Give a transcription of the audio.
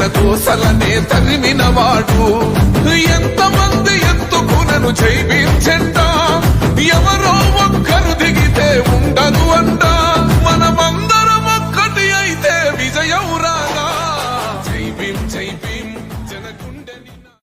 వాడు దోసలనే తరిమినవాడు ఎంతమంది ఎత్తుకునను జైబీర్చండా ఎవరో